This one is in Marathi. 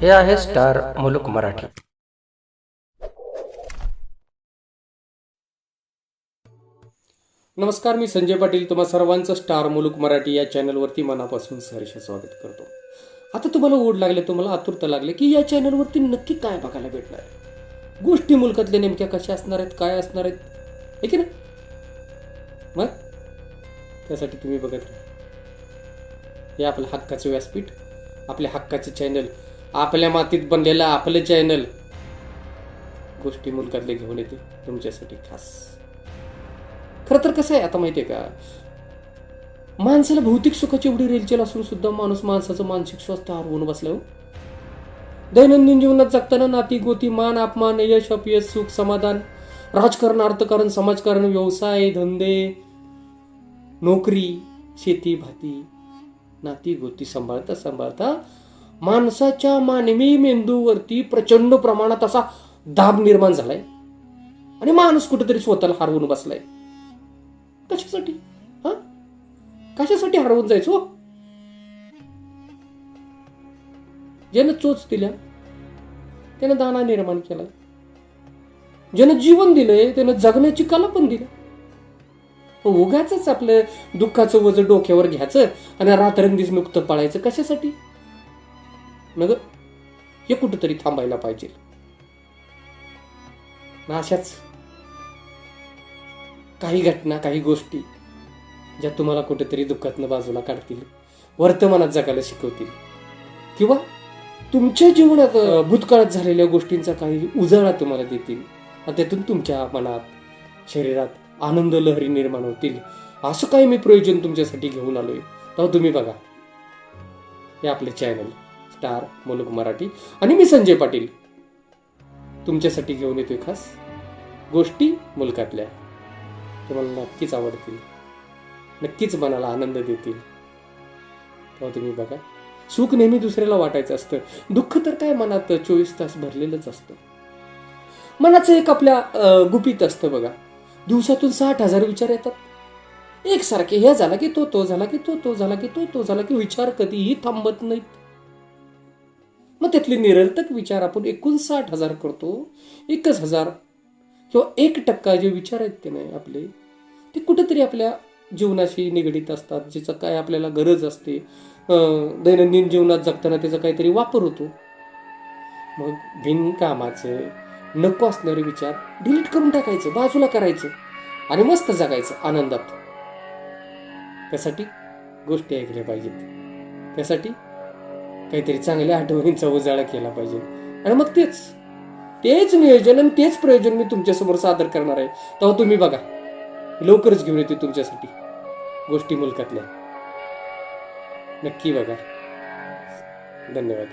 हे आहे स्टार मुलुक मराठी. नमस्कार मी संजय पाटील. तुम्हा सर्वांचं स्टार मुलुक मराठी या चॅनलवरती मनापासून सहर्ष स्वागत करतो. आता तुम्हाला ओढ लागले तुम्हाला आतुरता लागले की या चॅनलवरती नक्की काय बघायला भेटणार आहे? गोष्टी मुलकातल्या नेमक्या कशा असणार आहेत काय असणार आहेत? आहे की नाही? मग? त्यासाठी तुम्ही बघत राहा. हे आपलं हक्काचं व्यासपीठ आपल्या हक्काचं चॅनल आपल्या मातीत बनलेलं आपलं चॅनल गोष्टी मुलकातले घेऊन येते तुमच्यासाठी खास. खरं तर कसं आहे आता माहितीये का? माणसाला भौतिक सुखाची एवढी रेलचेल असून सुद्धा माणूस माणसाचं मानसिक स्वास्थ्य हरवून बसलं हो. दैनंदिन जीवनात जगताना नाती गोती मान अपमान यश अपयश सुख समाधान राजकारण अर्थकारण समाजकारण व्यवसाय धंदे नोकरी शेती भाती नाती गोती सांभाळता सांभाळता माणसाच्या मानवी मेंदूवरती प्रचंड प्रमाणात असा दाब निर्माण झालाय. आणि माणूस कुठेतरी स्वतःला हरवून बसलाय. कशासाठी? हा? कशासाठी हरवून जायचो? ज्यानं चोच दिल्या त्यानं दाना निर्माण केला ज्यानं जीवन दिलंय त्यानं जगण्याची कला पण दिली. उगाच आपलं दुःखाचं वजन डोक्यावर घ्यायचं आणि रात्रंदिस नुकतं पळायचं कशासाठी? मग हे कुठंतरी थांबायला पाहिजे. ना अशाच काही घटना काही गोष्टी ज्या तुम्हाला कुठेतरी दुःखातनं बाजूला काढतील वर्तमानात जगायला शिकवतील. किंवा तुमच्या जीवनात भूतकाळात झालेल्या गोष्टींचा काही उजाळा तुम्हाला देतील आणि त्यातून तुमच्या मनात शरीरात आनंद लहरी निर्माण होतील. असं काही मी प्रयोजन तुमच्यासाठी घेऊन आलोय. तेव्हा तुम्ही बघा. हे आपले चॅनल स्टार मुलुक मराठी आणि मी संजय पाटील. तुमच्यासाठी घेऊन येतोय खास गोष्टी मुलकातल्या. तुम्हाला नक्कीच आवडतील. नक्कीच मनाला आनंद देतील. तेव्हा तुम्ही बघा. सुख नेहमी दुसऱ्याला वाटायचं असतं. दुःख तर काय मनात? चोवीस तास भरलेलंच असतं. मनाचं एक आपल्या गुपित असतं बघा. दिवसातून साठ हजार विचार येतात. एकसारखे हे झाला की तो तो झाला की तो तो झाला की तो तो झाला की विचार कधीही थांबत नाहीत. मग त्यातले निरर्थक विचार आपण एकूण साठ हजार करतो एकच हजार किंवा एक टक्का जे विचार आहेत ते नाही आपले ते कुठंतरी आपल्या जीवनाशी निगडीत असतात ज्याचं काय आपल्याला गरज असते. दैनंदिन जीवनात जगताना त्याचा काहीतरी वापर होतो. मग बिनकामाचं नको असणारे विचार डिलीट करून टाकायचं बाजूला करायचं आणि मस्त जगायचं आनंदात. त्यासाठी गोष्टी ऐकल्या पाहिजेत. त्यासाठी काहीतरी चांगल्या आठवणींचा उजाळा केला पाहिजे. आणि मग तेच. तेच नियोजन आणि तेच प्रयोजन मी तुमच्यासमोर सादर करणार आहे. तेव्हा तुम्ही बघा. लवकरच घेऊन येते तुमच्यासाठी. गोष्टी मुलकातल्या नक्की बघा. धन्यवाद.